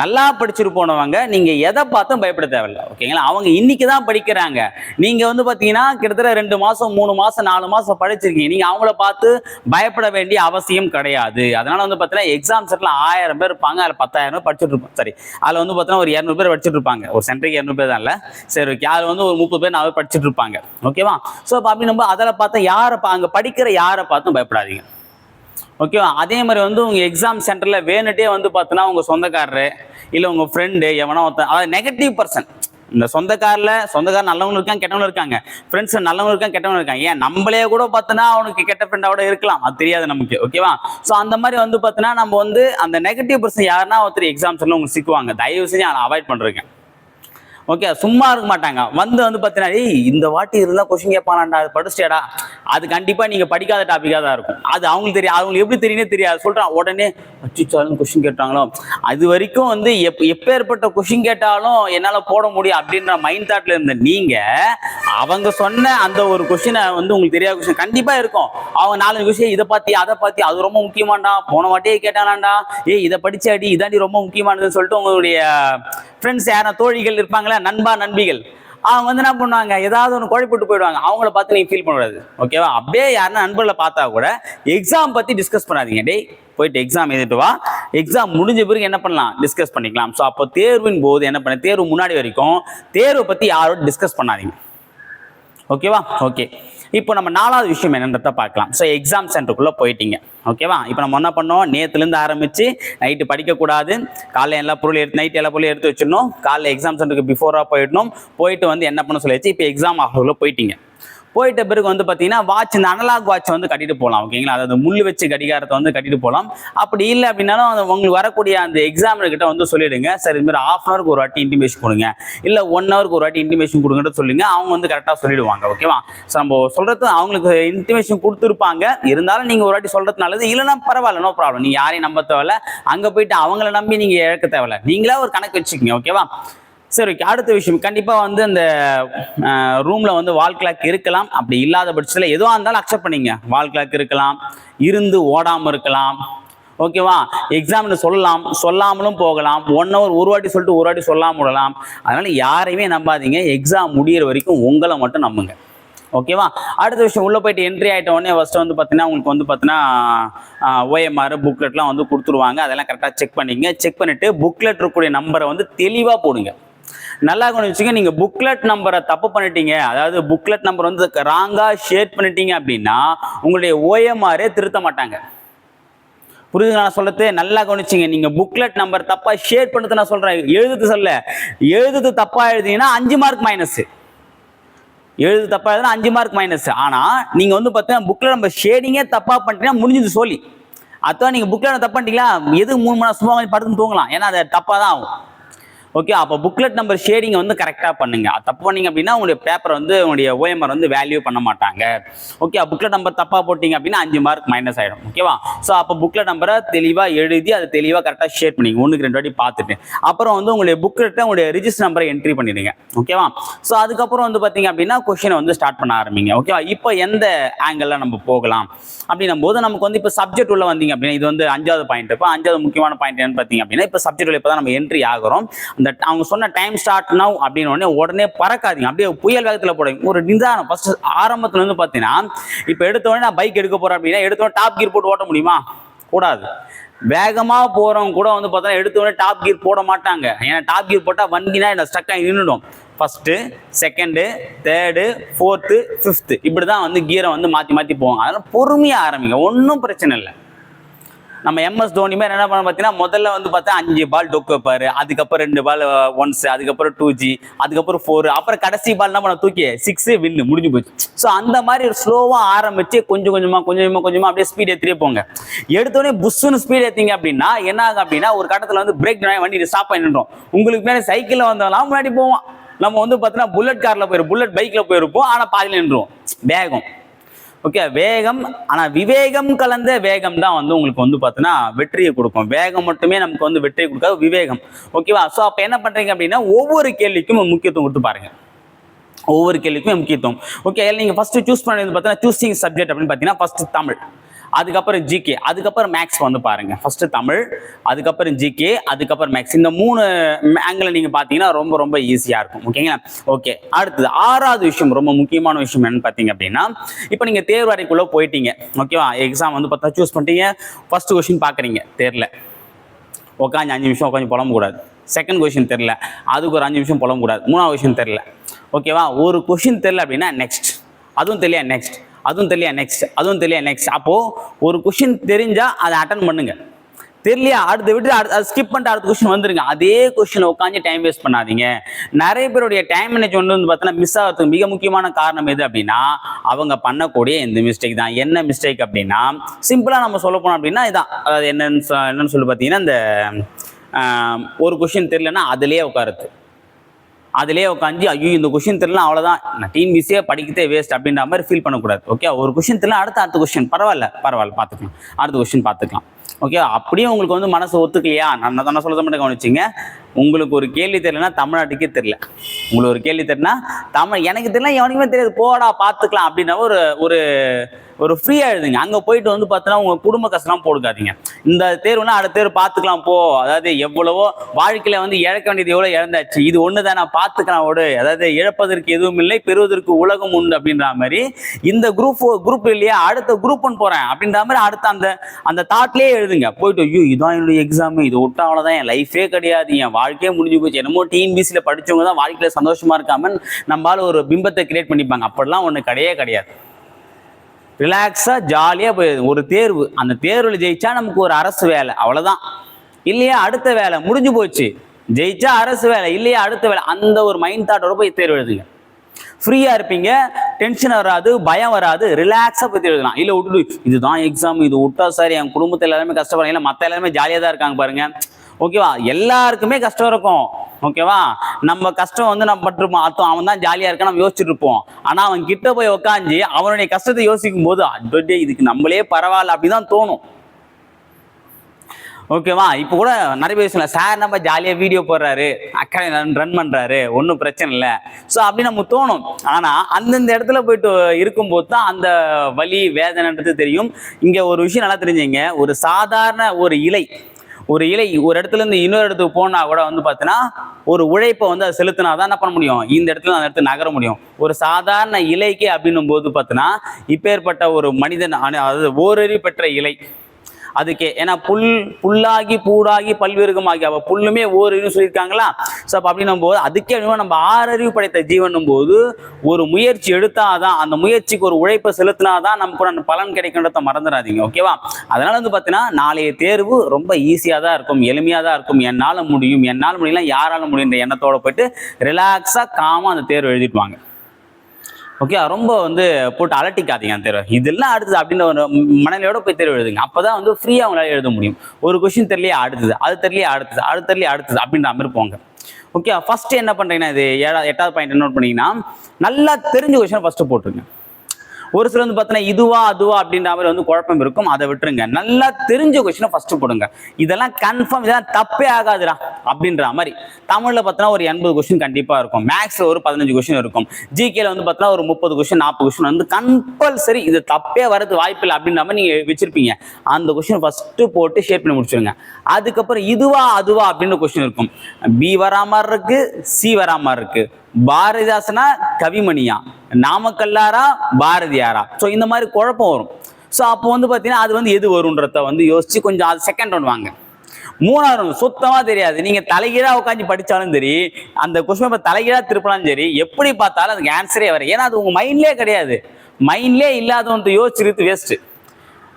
நல்லா படிச்சுட்டு போனவங்க நீங்க எதை பார்த்தும் பயப்பட தேவையில்ல ஓகேங்களா? அவங்க இன்னைக்கு தான் படிக்கிறாங்க. நீங்க வந்து பாத்தீங்கன்னா கிட்டத்தட்ட ரெண்டு மாசம் மூணு மாசம் நாலு மாசம் படிச்சிருக்கீங்க. நீங்க அவங்கள பார்த்து பயப்பட வேண்டிய அவசியம் கிடையாது. அதனால வந்து பாத்தீங்கன்னா எக்ஸாம் செட்ல ஆயிரம் பேர் இருப்பாங்க. அதில் பத்தாயிரம் பேர் படிச்சுட்டு இருப்பாங்க சரி அதில் வந்து பார்த்தீங்கன்னா ஒரு இரநூறு பேர் படிச்சுட்டு இருப்பாங்க. ஒரு சென்டருக்கு இரநூறு பேர் தான் இல்லை. சரி ஓகே அதில் வந்து ஒரு முப்பது பேர் நாலு படிச்சுட்டு இருப்பாங்க. ஓகேவா ஸோ அப்போ அப்படி நம்ம அதில் பார்த்தா யாரை பா அங்கே படிக்கிற யாரை பார்த்தும் பயப்படாதீங்க. ஓகேவா அதே மாதிரி வந்து உங்கள் எக்ஸாம் சென்டரில் வேணுட்டே வந்து பார்த்தோன்னா உங்கள் சொந்தக்காரரு இல்லை உங்கள் ஃப்ரெண்டு எவனோ ஒருத்தன் அதாவது நெகட்டிவ் பர்சன் இந்த சொந்தக்காரில் சொந்தக்காரர் நல்லவங்களும் இருக்காங்க கெட்டவங்க இருக்காங்க. ஃப்ரெண்ட்ஸ் நல்லவங்க இருக்காங்க கெட்டவங்க இருக்காங்க. ஏன் நம்மளே கூட பார்த்தோன்னா அவனுக்கு கெட்ட ஃப்ரெண்டோட இருக்கலாம். அது தெரியாது நமக்கு ஓகேவா ஸோ அந்த மாதிரி வந்து பார்த்தோன்னா நம்ம வந்து அந்த நெகட்டிவ் பர்சன் யாருன்னா ஒருத்தர் எக்ஸாம்ஸ்ல உங்களுக்கு சிக்குவாங்க. தயவு செஞ்சு அதை அவாய்ட் பண்ணுறேன் ஓகே சும்மா இருக்க மாட்டாங்க. வந்து வந்து பார்த்தீங்கன்னா ஏய் இந்த வாட்டி இருந்தால் கொஷின் கேட்பானாண்டா அது படிச்சிட்டேடா அது கண்டிப்பாக நீங்கள் படிக்காத டாப்பிக்காக தான் இருக்கும். அது அவங்களுக்கு தெரியும் அவங்களுக்கு எப்படி தெரியுனே தெரியாது. சொல்கிறான் உடனே அச்சுச்சாலும் கொஷின் கேட்டாங்களோ? அது வரைக்கும் வந்து எப் எப்பேற்பட்ட கொஷின் கேட்டாலும் என்னால் போட முடியும் அப்படின்ற மைண்ட் தாட்டில் இருந்த நீங்கள் அவங்க சொன்ன அந்த ஒரு கொஷினை வந்து உங்களுக்கு தெரியாத கொஷின் கண்டிப்பாக இருக்கும். அவங்க நாலஞ்சு கொஷின் இதை பார்த்தி அதை பார்த்தி அது ரொம்ப முக்கியமாண்டா. போன வாட்டியே கேட்டானாண்டா. ஏய் இதை படிச்சாடி இதாண்டி ரொம்ப முக்கியமானதுன்னு சொல்லிட்டு உங்களுடைய ஃப்ரெண்ட்ஸ் யாரா தோழிகள் இருப்பாங்களே நண்பா நண்பிகள். அவங்க வந்து என்ன பண்ணுவாங்க? ஏதாவது ஒன்று குழப்பிட்டு போயிடுவாங்க. அவங்கள பார்த்து நீங்க ஃபீல் பண்ணக்கூடாது. ஓகேவா அப்படியே யாருன்னா நண்பர்களை பார்த்தா கூட எக்ஸாம் பத்தி டிஸ்கஸ் பண்ணாதீங்க. டேய் போயிட்டு எக்ஸாம் எழுதிட்டு வா. எக்ஸாம் முடிஞ்ச பிறகு என்ன பண்ணலாம்? டிஸ்கஸ் பண்ணிக்கலாம். ஸோ அப்போ தேர்வின் போது என்ன பண்ண தேர்வு முன்னாடி வரைக்கும் தேர்வை பத்தி யாரோட டிஸ்கஸ் பண்ணாதீங்க. ஓகேவா ஓகே இப்போ நம்ம நாலாவது விஷயம் என்னன்றத பார்க்கலாம். ஸோ எக்ஸாம் சென்டருக்குள்ளே போயிட்டீங்க. ஓகேவா இப்போ நம்ம என்ன பண்ணோம்? நேற்றுலேருந்து ஆரம்பித்து நைட்டு படிக்கக்கூடாது. காலையில் எல்லா பொருளும் எடுத்து நைட் எல்லா பொருளும் எடுத்து வச்சிடணும். காலைல எக்ஸாம் சென்டருக்கு பிஃபோராக போயிடணும். போயிட்டு வந்து என்ன பண்ண சொல்லியாச்சு? இப்போ எக்ஸாம் ஹாலுக்குள்ளே போயிட்டீங்க. போயிட்ட பிறகு வந்து பார்த்தீங்கன்னா வாட்ச் இந்த அனலாக் வாட்ச் வந்து கட்டிட்டு போகலாம் ஓகேங்களா அதாவது முள் வச்சு கடிகாரத்தை வந்து கட்டிட்டு போகலாம் அப்படி இல்லை அப்படின்னாலும் அந்த உங்களுக்கு வரக்கூடிய அந்த எக்ஸாமினர் கிட்ட வந்து சொல்லிடுங்க. சார் இது மாதிரி ஆஃப் அன் ஹவருக்கு ஒரு வாட்டி இன்டிமேஷன் கொடுங்க. இல்லை ஒன் ஹவருக்கு ஒரு வாட்டி இன்டிமேஷன் கொடுங்கன்னு சொல்லுங்க. அவங்க வந்து கரெக்டாக சொல்லிடுவாங்க ஓகேவா ஸோ நம்ம சொல்றது அவங்களுக்கு இன்டிமேஷன் கொடுத்துருப்பாங்க. இருந்தாலும் நீங்கள் ஒரு வாட்டி சொல்றது நல்லது. இல்லைன்னா பரவாயில்ல நோ ப்ராப்ளம் நீங்கள் யாரையும் நம்ப தேவையில்ல. அங்கே போயிட்டு அவங்கள நம்பி நீங்கள் இழக்க தேவையில்ல. நீங்களே ஒரு கணக்கு வச்சுக்கோங்க ஓகேவா சரி ஓகே அடுத்த விஷயம். கண்டிப்பாக வந்து அந்த ரூமில் வந்து வால் கிளாக் இருக்கலாம். அப்படி இல்லாத பட்சத்தில் எதுவாக இருந்தாலும் அக்செப்ட் பண்ணிங்க. வால் கிளாக் இருக்கலாம். இருந்து ஓடாமல் இருக்கலாம். ஓகேவா எக்ஸாம்னு சொல்லலாம். சொல்லாமலும் போகலாம். ஒன் ஹவர் ஒரு வாட்டி சொல்லிட்டு ஒரு வாட்டி சொல்லாமல் விடலாம். அதனால் யாரையுமே நம்பாதீங்க. எக்ஸாம் முடியிற வரைக்கும் உங்களை மட்டும் நம்புங்க. ஓகேவா அடுத்த விஷயம் உள்ளே போயிட்டு என்ட்ரி ஆகிட்ட உடனே ஃபஸ்ட்டு வந்து பார்த்தீங்கன்னா உங்களுக்கு வந்து பார்த்தீங்கன்னா ஓஎம்ஆர் புக்லெட்லாம் வந்து கொடுத்துருவாங்க. அதெல்லாம் கரெக்டாக செக் பண்ணிங்க. செக் பண்ணிவிட்டு புக்லெட் இருக்கக்கூடிய நம்பரை வந்து தெளிவாக போடுங்க. நல்லா கவனிச்சுங்க நீங்க புக்லெட் நம்பரை தப்பு பண்ணிட்டீங்க. அதாவது புக்லெட் நம்பர் வந்து ராங்கா ஷேர் பண்ணிட்டீங்க அப்படின்னா உங்களுடைய ஓஎம்ஆரே திருத்த மாட்டாங்க. புரியுது நான் சொல்றது நல்லா கவனிச்சிங்க. நீங்க புக்லெட் நம்பர் தப்பா ஷேர் பண்ணது நான் சொல்றேன். எழுதுது சொல்ல. எழுதுது தப்பா எழுதிங்கன்னா அஞ்சு மார்க் மைனஸ் எழுது தப்பா எழுதுனா அஞ்சு மார்க் மைனஸ் ஆனா நீங்க வந்து பார்த்தீங்கன்னா புக்ல நம்ம ஷேடிங்கே தப்பா பண்ணிட்டீங்கன்னா முடிஞ்சது சொல்லி. அதான் நீங்க புக்ல தப்பு பண்ணிட்டீங்களா? எது மூணு மணி நேரம் சும்மா படுத்து தூங்கலாம். ஏன்னா அது தப்பா தான் ஆகும். ஓகே அப்போ புக்லெட் நம்பர் ஷேடிங்கை வந்து கரெக்டாக பண்ணுங்க. தப்பு பண்ணீங்க அப்படின்னா உங்களுடைய பேப்பர் வந்து உங்களுடைய ஓஎம்ஆர் வந்து வேல்யூ பண்ண மாட்டாங்க. ஓகே புக்லெட் நம்பர் தப்பாக போட்டீங்க அப்படின்னா அஞ்சு மார்க் மைனஸ் ஆகிடும் ஓகேவா ஸோ அப்போ புக்லெட் நம்பரை தெளிவாக எழுதி அதை தெளிவாக கரெக்டாக ஷேர் பண்ணிங்க ஒன்றுக்கு ரெண்டு வாட்டி பார்த்துட்டு. அப்புறம் வந்து உங்களுடைய புக்லெட்டை உங்களுடைய ரிஜிஸ்டர் நம்பரை என்ட்ரி பண்ணிடுங்க. ஓகேவா ஸோ அதுக்கப்புறம் வந்து பார்த்தீங்க அப்படின்னா கொஷினை வந்து ஸ்டார்ட் பண்ண ஆரம்பிங்க. ஓகேவா இப்போ எந்த ஆங்கிளில் நம்ம போகலாம்? அப்படின்னும் போது நமக்கு வந்து இப்போ சப்ஜெக்ட் உள்ள வந்தீங்க அப்படின்னா இது வந்து அஞ்சாவது பாயிண்ட் இப்போ அஞ்சாவது முக்கியமான பாயிண்ட் என்னன்னு பார்த்தீங்க அப்படின்னா இப்போ சப்ஜெக்ட் உள்ள இப்போ தான் நம்ம என்ட்ரி ஆகிறோம். இந்த அவங்க சொன்ன டைம் ஸ்டார்ட் நவ் அப்படின்னு உடனே உடனே பறக்காதீங்க. அப்படியே புயல் வேகத்தில் போடுங்க ஒரு நிதானம். ஃபர்ஸ்ட் ஆரம்பத்துல வந்து பார்த்தீங்கன்னா இப்போ எடுத்த உடனே நான் பைக் எடுக்க போறேன் அப்படின்னா எடுத்த உடனே டாப் கீர் போட்டு ஓட்ட முடியுமா? கூடாது. வேகமாக போகிறவங்க கூட வந்து பார்த்தோன்னா எடுத்த உடனே டாப் கீர் போட மாட்டாங்க. ஏன்னா டாப் கீர் போட்டால் வண்டினா என்ன ஸ்டக் ஆகி நின்றுடும் first second third fourth fifth இப்படி தான் வந்து கீரை வந்து மாற்றி மாற்றி போவாங்க. அதனால் பொறுமையாக ஆரம்பிங்க. ஒன்றும் பிரச்சனை இல்லை. நம்ம எம்எஸ் தோனி மாதிரி என்ன பண்ண பார்த்தீங்கன்னா முதல்ல வந்து பார்த்தா அஞ்சு பால் டொக்கு வைப்பாரு. அதுக்கப்புறம் ரெண்டு பால் ஒன்ஸ் அதுக்கப்புறம் டூ ஜி அதுக்கப்புறம் ஃபோர் அப்புறம் கடைசி பால் என்ன பண்ண தூக்கி சிக்ஸ் வின்னு முடிஞ்சு போச்சு. ஸோ அந்த மாதிரி ஒரு ஸ்லோவாக ஆரம்பிச்சு கொஞ்சம் கொஞ்சமாக கொஞ்சம் கொஞ்சமாக கொஞ்சமாக அப்படியே ஸ்பீட் ஏற்றியே போங்க. எடுத்தோடனே புஷ்ஷுன்னு ஸ்பீட் ஏற்றிங்க அப்படின்னா என்ன ஆகும் அப்படின்னா ஒரு கட்டத்தில் வந்து பிரேக் டவுன் வண்டி ஸ்டாப் பண்ணிடுறோம். உங்களுக்கு மேலே சைக்கிளில் வந்தவங்களாம் முன்னாடி போவோம். நம்ம வந்து பார்த்தீங்கன்னா புல்லட் காரில் போயிருப்போம் புல்லட் பைக்கில் போயிருப்போம். ஆனால் பாதியில் நின்றுவோம் வேகம். ஓகே வேகம். ஆனால் விவேகம் கலந்த வேகம் தான் வந்து உங்களுக்கு வந்து பார்த்தீங்கன்னா வெற்றியை கொடுக்கும். வேகம் மட்டுமே நமக்கு வந்து வெற்றியை கொடுக்காது விவேகம். ஓகேவா ஸோ அப்போ என்ன பண்ணுறீங்க அப்படின்னா ஒவ்வொரு கேள்விக்கும் முக்கியத்துவம் கொடுத்து பாருங்க. ஒவ்வொரு கேள்விக்குமே முக்கியத்துவம். ஓகே நீங்கள் ஃபர்ஸ்ட் சூஸ் பண்ணது பார்த்தீங்கன்னா சூஸிங் சப்ஜெக்ட் அப்படின்னு பார்த்தீங்கன்னா ஃபர்ஸ்ட் தமிழ். அதுக்கப்புறம் ஜிகே அதுக்கப்புறம் மேக்ஸ் வந்து பாருங்க. ஃபர்ஸ்ட் தமிழ் அதுக்கப்புறம் ஜிகே அதுக்கப்புறம் மேக்ஸ் இந்த மூணு ஆங்கிள் நீங்க பார்த்தீங்கன்னா ரொம்ப ரொம்ப ஈஸியா இருக்கும். ஓகேங்களா ஓகே அடுத்தது ஆறாவது விஷயம் ரொம்ப முக்கியமான விஷயம் என்னன்னு பார்த்தீங்க அப்படின்னா இப்போ நீங்க தேர்வு அறைக்குள்ள போயிட்டீங்க ஓகேவா எக்ஸாம் வந்து பார்த்தா சூஸ் பண்ணிட்டீங்க. ஃபர்ஸ்ட் கொஸ்டின் பார்க்குறீங்க தேர்ல உட்காந்து அஞ்சு நிமிஷம் உட்காந்து புலம்பக்கூடாது செகண்ட் கொஷின் தெரில அதுக்கு ஒரு அஞ்சு நிமிஷம் புலம்பக்கூடாது மூணாவது கொஷின் தெரில ஓகேவா ஒரு கொஷின் தெரில அப்படின்னா நெக்ஸ்ட் அதுவும் தெரியல நெக்ஸ்ட் அதுவும் தெரியல நெக்ஸ்ட் அதுவும் தெரியல நெக்ஸ்ட் அப்போது ஒரு கொஷின் தெரிஞ்சால் அதை அட்டன் பண்ணுங்க. தெரியலையா? அடுத்த விட்டு அடுத்த ஸ்கிப் பண்ணிட்டு அடுத்த கொஸ்டின் வந்துருங்க. அதே கொஸ்டின் உட்காந்து டைம் வேஸ்ட் பண்ணாதீங்க. நிறைய பேருடைய டைம் மேனேஜ்மெண்ட் வந்து பார்த்தீங்கன்னா மிஸ் ஆகிறதுக்கு மிக முக்கியமான காரணம் எது அப்படின்னா அவங்க பண்ணக்கூடிய இந்த மிஸ்டேக் தான். என்ன மிஸ்டேக் அப்படின்னா சிம்பிளாக நம்ம சொல்ல போனோம் அப்படின்னா இதான். அதாவது என்னன்னு சொ- என்னன்னு சொல்லி பார்த்தீங்கன்னா இந்த ஒரு கொஷின் தெரியலன்னா அதுலேயே உட்காருது. அதிலே உட்காந்து ஐயோ இந்த கொஷின் தெரியல அவ்வளவுதான். நான் டிஎன்பிசியே படிக்கிறதே வேஸ்ட் அப்படின்ற மாதிரி ஃபீல் பண்ணக்கூடாது ஓகே ஒரு கொஷின் தெரியல அடுத்த அடுத்த கொஸ்டின் பரவாயில்ல பரவாயில்ல பார்த்துக்கலாம். அடுத்த கொஸ்டின் பார்த்துக்கலாம் ஓகே அப்படியே உங்களுக்கு வந்து மனசு ஒத்துக்கலையா? நான் தானே சொல்ல மட்டும் கவனிச்சிங்க. உங்களுக்கு ஒரு கேள்வி தெரியலனா தமிழ்நாட்டுக்கே தெரியல. உங்களுக்கு ஒரு கேள்வி தெரியலனா தமிழ் எனக்கு தெரியல எவனுக்குமே தெரியாது. போடா பார்த்துக்கலாம் அப்படின்னா ஒரு ஒரு ஒரு ஃப்ரீயாக எழுதுங்க. அங்கே போயிட்டு வந்து பார்த்தோன்னா உங்கள் குடும்ப கஷ்டம்லாம் போடுக்காதீங்க. இந்த தேர்வுனா அடுத்த தேர்வு பார்த்துக்கலாம் போ. அதாவது எவ்வளவோ வாழ்க்கையில் வந்து இழக்க வேண்டியது எவ்வளோ இழந்தாச்சு. இது ஒன்று தான் நான் பார்த்துக்கலாம் ஓடு. அதாவது இழப்பதற்கு எதுவும் இல்லை பெறுவதற்கு உலகம் உண்டு அப்படின்ற மாதிரி இந்த குரூப் குரூப் இல்லையா அடுத்த குரூப் ஒன்று போகிறேன் அப்படின்ற மாதிரி அடுத்த அந்த அந்த தாட்லேயே எழுதுங்க. போயிட்டு ஐயோ இதான் என்னுடைய எக்ஸாம் இது விட்டா அவ்வளோதான் என் லைஃபே கிடையாது. என் வாழ்க்கையே முடிஞ்சு போச்சு. என்னமோ டிஎன்பிசியில் படிச்சவங்க தான் வாழ்க்கையில் சந்தோஷமாக இருக்காம நம்மளால் ஒரு பிம்பத்தை கிரியேட் பண்ணிப்பாங்க. அப்படிலாம் ஒன்று கிடையவே கிடையாது. ரிலாக்ஸாக ஜாலியாக போய் ஒரு தேர்வு. அந்த தேர்வில் ஜெயிச்சா நமக்கு ஒரு அரசு வேலை. அவ்வளோதான் இல்லையா அடுத்த வேலை. முடிஞ்சு போச்சு. ஜெயிச்சா அரசு வேலை. இல்லையா அடுத்த வேலை. அந்த ஒரு மைண்ட் தாட்டோட போய் தேர்வு எழுதுங்க. ஃப்ரீயாக இருப்பீங்க. டென்ஷன் வராது. பயம் வராது. ரிலாக்ஸாக பற்றி எழுதலாம். இல்லை விட்டுட்டு இதுதான் எக்ஸாம் இது விட்டா சார். என் குடும்பத்தில் எல்லாருமே கஷ்டப்படுறாங்க. இல்லை மற்ற எல்லாருமே ஜாலியாக தான் இருக்காங்க பாருங்கள் ஓகேவா? எல்லாருக்குமே கஷ்டம் இருக்கும். ஓகேவா? நம்ம கஷ்டம் வந்து நம்ம பட்டிருப்போம் அர்த்தம் அவன் தான் ஜாலியாக இருக்கான் நம்ம யோசிச்சுட்டு இருப்போம். ஆனால் அவன் கிட்ட போய் உக்காந்து அவனுடைய கஷ்டத்தை யோசிக்கும் போது அட்வெட்டே இதுக்கு நம்மளே பரவாயில்ல அப்படிதான் தோணும். ஓகேவா? இப்போ கூட நிறைய பேர் சொல்லலாம் சார் நம்ம ஜாலியாக வீடியோ போடுறாரு? அக்காடமி ரன் பண்ணுறாரு ஒன்றும் பிரச்சனை இல்லை. ஸோ அப்படி நம்ம தோணும். ஆனால் அந்தந்த இடத்துல போயிட்டு இருக்கும்போது தான் அந்த வலி வேதனைன்றது தெரியும். இங்கே ஒரு விஷயம் நல்லா தெரிஞ்சுங்க. ஒரு சாதாரண ஒரு இலை ஒரு இலை ஒரு இடத்துல இருந்து இன்னொரு இடத்துக்கு போனா கூட வந்து பார்த்தீங்கன்னா ஒரு உழைப்பை வந்து அதை செலுத்தினா தான் என்ன பண்ண முடியும்? இந்த இடத்துல அந்த இடத்துல நகர முடியும். ஒரு சாதாரண இலைக்கு அப்படின்னும் போது பார்த்தீங்கன்னா இப்பேற்பட்ட ஒரு மனிதன் அதாவது ஓரறி பெற்ற இலை. அதுக்கே ஏன்னா புல் புல்லாகி பூடாகி பல்விருகமாகி அவ புல்லுமே ஓரறிவு சொல்லியிருக்காங்களா? ஸோ அப்போ அப்படின்னும் போது அதுக்கே நம்ம ஆறறிவு படைத்த ஜீவனும் போது ஒரு முயற்சி எடுத்தாதான் அந்த முயற்சிக்கு ஒரு உழைப்பை செலுத்தினாதான் நமக்கு அந்த பலன் கிடைக்கின்றத மறந்துடாதீங்க ஓகேவா அதனால வந்து பார்த்தீங்கன்னா நாளைய தேர்வு ரொம்ப ஈஸியாக தான் இருக்கும் எளிமையாக தான் இருக்கும். என்னால் முடியும் என்னால் முடியல யாரால முடியுன்ற எண்ணத்தோட போயிட்டு ரிலாக்ஸாக காமாக அந்த தேர்வு எழுதிட்டு வாங்க. ஓகே ரொம்ப வந்து போட்டு அலட்டிக்காதீங்க அந்த தேர்வு. இதெல்லாம் அடுத்தது அப்படின்ற ஒரு மனநிலையோட போய் தேர்வு எழுதுங்க. அப்பதான் வந்து ஃப்ரீயாக அவங்களால எழுத முடியும். ஒரு கொஷின் தெரியலையே அடுத்தது. அது தெரியலையே அடுத்தது. அது தெரியலையே அடுத்தது. அப்படின்ற மாதிரி போங்க. ஓகே ஃபர்ஸ்ட் என்ன பண்றீங்கன்னா இது ஏழா எட்டாவது பாயிண்ட் நோட் பண்ணீங்கன்னா நல்லா தெரிஞ்ச கொஷினை ஃபர்ஸ்ட் போட்டுருங்க. ஒரு சிலர் வந்து பார்த்தீங்கன்னா இதுவா அதுவா அப்படின்ற மாதிரி வந்து குழப்பம் இருக்கும். அதை விட்டுருங்க. நல்லா தெரிஞ்ச கொஸ்டினை ஃபர்ஸ்ட் போடுங்க. இதெல்லாம் கன்ஃபார்ம் இதெல்லாம் தப்பே ஆகாதுடா அப்படின்ற மாதிரி. தமிழ்ல பார்த்தீங்கன்னா ஒரு எண்பது கொஸ்டின் கண்டிப்பா இருக்கும். மேக்ஸ்ல ஒரு பதினஞ்சு கொஸ்டின் இருக்கும். ஜிகேல வந்து பார்த்தீங்கன்னா ஒரு முப்பது கொஸ்டின் நாற்பது கொஸ்டின் வந்து கம்பல்சரி இது தப்பே வரது வாய்ப்பு இல்லை அப்படின்ற மாதிரி நீங்க வச்சிருப்பீங்க. அந்த கொஸ்டின் ஃபர்ஸ்ட் போட்டு ஷேர் பண்ணி முடிச்சிருங்க. அதுக்கப்புறம் இதுவா அதுவா அப்படின்னு கொஸ்டின் இருக்கும். பி வரா மாதிரி இருக்கு சி வரா மாதிரி இருக்கு. பாரதிதாசனா கவிமணியா? நாமக்கல்லாரா பாரதியாரா? ஸோ இந்த மாதிரி குழப்பம் வரும். ஸோ அப்போ வந்து பார்த்தீங்கன்னா அது வந்து எது வரும்ன்றத வந்து யோசிச்சு கொஞ்சம் அது செகண்ட் ரவுண்ட் வாங்க. மூணாவது சுத்தமா தெரியாது. நீங்க தலைகீழா உட்காந்து படிச்சாலும் சரி அந்த கொஸ்டின் இப்போ தலைகீழா திருப்பினாலும் சரி எப்படி பார்த்தாலும் அதுக்கு ஆன்சரே வர ஏன்னா அது உங்க மைண்ட்லேயே கிடையாது. மைண்ட்லேயே இல்லாதவன் யோசிச்சிருக்கு வேஸ்ட்டு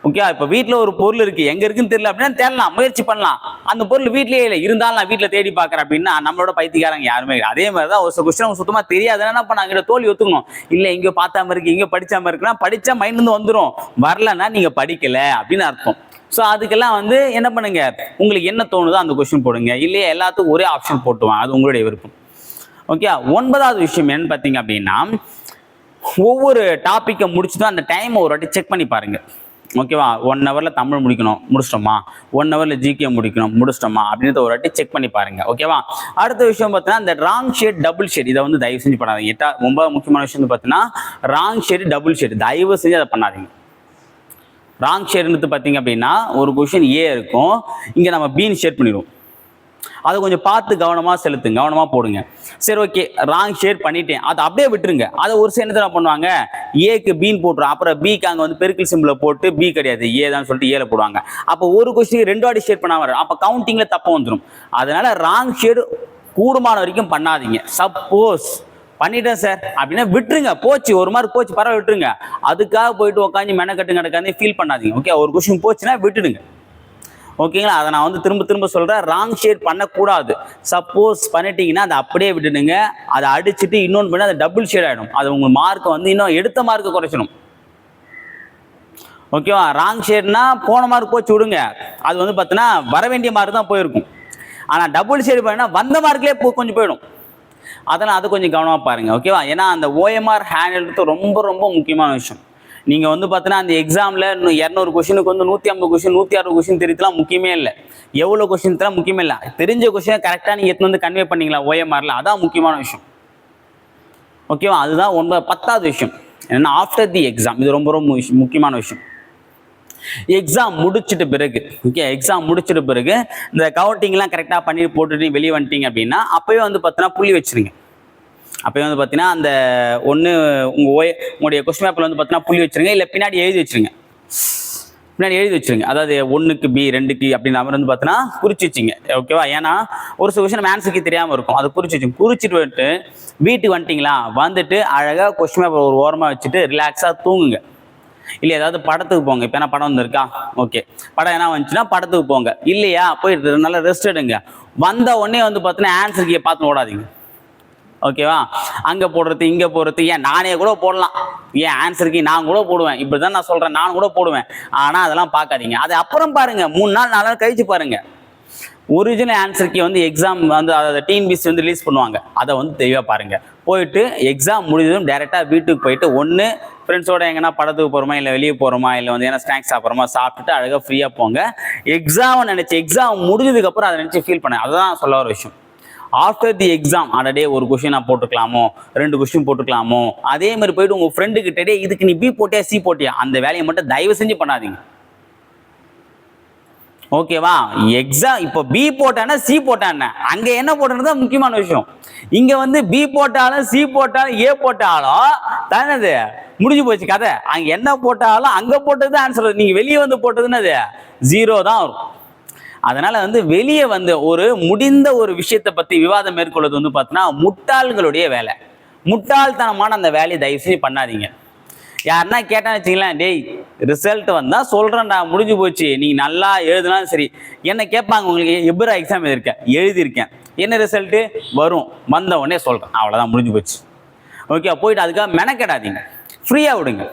ஓகே இப்போ வீட்டில் ஒரு பொருள் இருக்கு. எங்க இருக்குன்னு தெரியல அப்படின்னா தேடலாம் முயற்சி பண்ணலாம். அந்த பொருள் வீட்லேயே இல்லை. இருந்தாலும் நான் வீட்டில் தேடி பார்க்குறேன் அப்படின்னா நம்மளோட பைத்தியக்காரங்க யாருமே இல்லை. அதே மாதிரி தான் ஒரு சில கொஸ்டின் சுத்தமாக தெரியாதுன்னா என்ன பண்ண அங்கிட்ட தோல்வி ஒத்துக்கணும். இல்லை இங்கே பார்த்தாம இருக்கு இங்கே படித்தாம இருக்குன்னா படித்தா மைண்ட் வந்து வந்துடும் வரலன்னா நீங்கள் படிக்கல அப்படின்னு அர்த்தம். ஸோ அதுக்கெல்லாம் வந்து என்ன பண்ணுங்க? உங்களுக்கு என்ன தோணுதோ அந்த கொஸ்டின் போடுங்க. இல்லையா எல்லாத்துக்கும் ஒரே ஆப்ஷன் போட்டுவாங்க. அது உங்களுடைய விருப்பம். ஓகே ஒன்பதாவது விஷயம் என்னன்னு பார்த்தீங்க அப்படின்னா ஒவ்வொரு டாப்பிக்கை முடிச்சுட்டு அந்த டைமை ஒரு வாட்டி செக் பண்ணி பாருங்கள் ஓகேவா? ஒன் ஹவரில் தமிழ் முடிக்கணும். முடிச்சிட்டோமா? ஒன் ஹவரில் ஜிகே முடிக்கணும். முடிச்சிட்டோமா? அப்படின்றத ஒரு வாட்டி செக் பண்ணி பாருங்க. ஓகேவா? அடுத்த விஷயம் பார்த்தீங்கன்னா இந்த ராங் ஷேட் டபுள் ஷேட் இதை வந்து தயவு செஞ்சு பண்ணாதீங்க. எட்டா ரொம்ப முக்கியமான விஷயம் பார்த்தீங்கன்னா ராங் ஷேட் டபுள் ஷேட் தயவு செஞ்சு அதை பண்ணாதீங்க. ராங் ஷேட்னு பார்த்தீங்க அப்படின்னா ஒரு கொஷின் ஏ இருக்கும். இங்கே நம்ம பீன் ஷேர் பண்ணிடுவோம். அதை கொஞ்சம் பார்த்து கவனமாக செலுத்துங்க கவனமாக போடுங்க. சரி ஓகே ராங் ஷேர் பண்ணிட்டேன். அதை அப்படியே விட்டுருங்க. அதை ஒரு சில என்ன பண்ணுவாங்க? ஏக்கு பீன் போட்டுரும். அப்புறம் பிக்கு அங்கே வந்து பெருக்கல் சிம்பிளை போட்டு பி கிடையாது. ஏ தான் சொல்லிட்டு ஏல போடுவாங்க. அப்போ ஒரு கொஸ்டின் ரெண்டு வாட்டி ஷேர் பண்ணாமல் வரும். அப்போ கவுண்டிங்கில் தப்பு வந்துடும் அதனால ராங் ஷேடு கூடுமான வரைக்கும் பண்ணாதீங்க. சப்போஸ் பண்ணிட்டேன் சார் அப்படின்னா விட்டுருங்க. போச்சு. ஒரு மாதிரி போச்சு. பரவாயில்ல விட்டுருங்க. அதுக்காக போயிட்டு உட்காந்து மெனக்கட்டு கிடக்காந்து ஃபீல் பண்ணாதீங்க. ஓகே ஒரு கொஸ்டின் போச்சுன்னா விட்டுடுங்க. ஓகேங்களா? அதை நான் வந்து திரும்ப திரும்ப சொல்கிறேன் ராங் ஷேட் பண்ணக்கூடாது. சப்போஸ் பண்ணிட்டீங்கன்னா அதை அப்படியே விட்டுடுங்க. அதை அடிச்சுட்டு இன்னொன்று பண்ணி அது டபுள் ஷேட் ஆகிடும் அது உங்கள் மார்க்கை வந்து இன்னும் எடுத்த மார்க்கை குறைச்சிடும். ஓகேவா? ராங் ஷேட்னா போன மார்க் போச்சு விடுங்க. அது வந்து பார்த்தீங்கன்னா வர வேண்டிய மார்க் தான் போயிருக்கும். ஆனால் டபுள் ஷேட் பண்ணினா வந்த மார்க்லேயே போ கொஞ்சம் போயிடும். அதனால் அது கொஞ்சம் கவனமாக பாருங்கள் ஓகேவா? ஏன்னா அந்த ஓஎம்ஆர் ஹேண்டில் ரொம்ப ரொம்ப முக்கியமான விஷயம். நீங்கள் வந்து பார்த்தீங்கன்னா அந்த எக்ஸாமில் இன்னும் இரநூறு கொஷினுக்கு வந்து நூற்றி ஐம்பது கொஷின் நூற்றி அறுபது கொஷின் தெரியலாம் முக்கியமே இல்லை. எவ்வளோ கொஷின் தான் முக்கியமே இல்லை. தெரிஞ்ச கொஷினை கரெக்டாக நீங்கள் எடுத்து வந்து கன்வே பண்ணீங்களா? ஓஎம்ஆரில் அதான் முக்கியமான விஷயம். ஓகேவா அதுதான் ஒன்பது பத்தாவது விஷயம். என்னன்னா ஆஃப்டர் தி எக்ஸாம் இது ரொம்ப ரொம்ப முக்கியமான விஷயம். எக்ஸாம் முடிச்சிட்ட பிறகு ஓகே எக்ஸாம் முடிச்சிட்ட பிறகு இந்த கவுண்டிங்லாம் கரெக்டாக பண்ணி போட்டுட்டு வெளியே வந்துட்டீங்க அப்படின்னா அப்போயே வந்து பார்த்தோன்னா புள்ளி வச்சிருங்க. அப்போயே வந்து பார்த்தீங்கன்னா அந்த ஒன்று உங்கள் ஓய் உங்களுடைய கொஸ்டின் பேப்பரில் வந்து பார்த்தீங்கன்னா புள்ளி வச்சிருங்க இல்லை பின்னாடி எழுதி வச்சிருங்க. பின்னாடி எழுதி வச்சிருங்க. அதாவது ஒன்றுக்கு பி ரெண்டுக்கு e அப்படின்ற மாதிரி வந்து பார்த்தீங்கன்னா குறிச்சு வச்சிங்க. ஓகேவா ஏன்னா ஒரு சில கொஸ்டின் ஆன்சருக்கு தெரியாமல் இருக்கும். அதை குறிச்சு வச்சுங்க குறிச்சிட்டு வந்துட்டு வீட்டுக்கு வந்துட்டிங்களா? வந்துட்டு அழகாக கொஸ்டின் பேப்பர் ஒரு ஓரமாக வச்சுட்டு ரிலாக்ஸாக தூங்குங்க. இல்லை ஏதாவது படத்துக்கு போங்க. இப்போ என்ன படம் வந்திருக்கா? ஓகே படம் என்ன வந்துச்சுன்னா படத்துக்கு போங்க. இல்லையா? போயிட்டு நல்லா ரெஸ்ட் எடுங்க. வந்த உடனே வந்து பார்த்தீங்கன்னா ஆன்சர் பார்த்து ஓடாதீங்க ஓகேவா அங்கே போடுறது இங்கே போடுறது ஏன் நானே கூட போடலாம். ஏன் ஆன்சருக்கு நான் கூட போடுவேன். இப்படி தான் நான் சொல்கிறேன் நான் கூட போடுவேன். ஆனால் அதெல்லாம் பார்க்காதீங்க. அது அப்புறம் பாருங்க. மூணு நாள் நாலு நாள் கழிச்சு பாருங்க. ஒரிஜினல் ஆன்சருக்கு வந்து எக்ஸாம் வந்து அதை டிஎன்பிசி வந்து ரிலீஸ் பண்ணுவாங்க. அதை வந்து தெளிவாக பாருங்க. போயிட்டு எக்ஸாம் முடிஞ்சதும் டேரெக்டாக வீட்டுக்கு போயிட்டு ஒன்று ஃப்ரெண்ட்ஸோட எங்கன்னா படத்துக்கு போகிறோமா இல்லை வெளியே போகிறோமா இல்லை வந்து ஏன்னா ஸ்நாக்ஸ் சாப்பிட்றோமா சாப்பிட்டுட்டு அழகாக ஃப்ரீயாக போங்க. எக்ஸாம் நினச்சி எக்ஸாம் முடிஞ்சதுக்கப்புறம் அதை நினச்சி ஃபீல் பண்ணேன் அதுதான் சொல்ல ஒரு விஷயம். ஆஃப்டர் தி எக்ஸாம் அடடே ஒரு கொஷின் நான் போட்டுக்கலாமோ? ரெண்டு கொஷின் போட்டுக்கலாமோ? அதே மாதிரி போயிட்டு உங்கள் ஃப்ரெண்டு கிட்டே இதுக்கு நீ பி போட்டியா சி போட்டியா? அந்த வேலையை மட்டும் தயவு செஞ்சு பண்ணாதீங்க. ஓகேவா எக்ஸாம் இப்போ பி போட்டானா சி போட்டான அங்கே என்ன போட்டது முக்கியமான விஷயம். இங்கே வந்து பி போட்டாலும் சி போட்டாலும் ஏ போட்டாலும் தானது முடிஞ்சு போச்சு கதை. அங்கே என்ன போட்டாலும் அங்கே போட்டது ஆன்சர் நீங்கள் வெளியே வந்து போட்டதுன்னு அது? ஜீரோ தான் வரும். அதனால வந்து வெளியே வந்து ஒரு முடிந்த ஒரு விஷயத்தை பத்தி விவாதம் மேற்கொள்வது வந்து பார்த்தீங்கன்னா முட்டாள்களுடைய வேலை. முட்டாள்தனமான அந்த வேலையை தயவு செஞ்சு பண்ணாதீங்க. யாருன்னா கேட்டான்னு வச்சுங்களேன் டேய் ரிசல்ட் வந்தால் சொல்கிறேன்டா முடிஞ்சு போச்சு. நீ நல்லா எழுதுனாலும் சரி. என்ன கேட்பாங்க உங்களுக்கு? எப்பரா எக்ஸாம் எழுதியிருக்கேன் எழுதியிருக்கேன். என்ன ரிசல்ட்டு வரும். வந்த உடனே சொல்கிறேன் அவ்வளோதான் முடிஞ்சு போச்சு. ஓகே போயிட்டு அதுக்காக மெனக்கெடாதீங்க. ஃப்ரீயாக விடுங்க.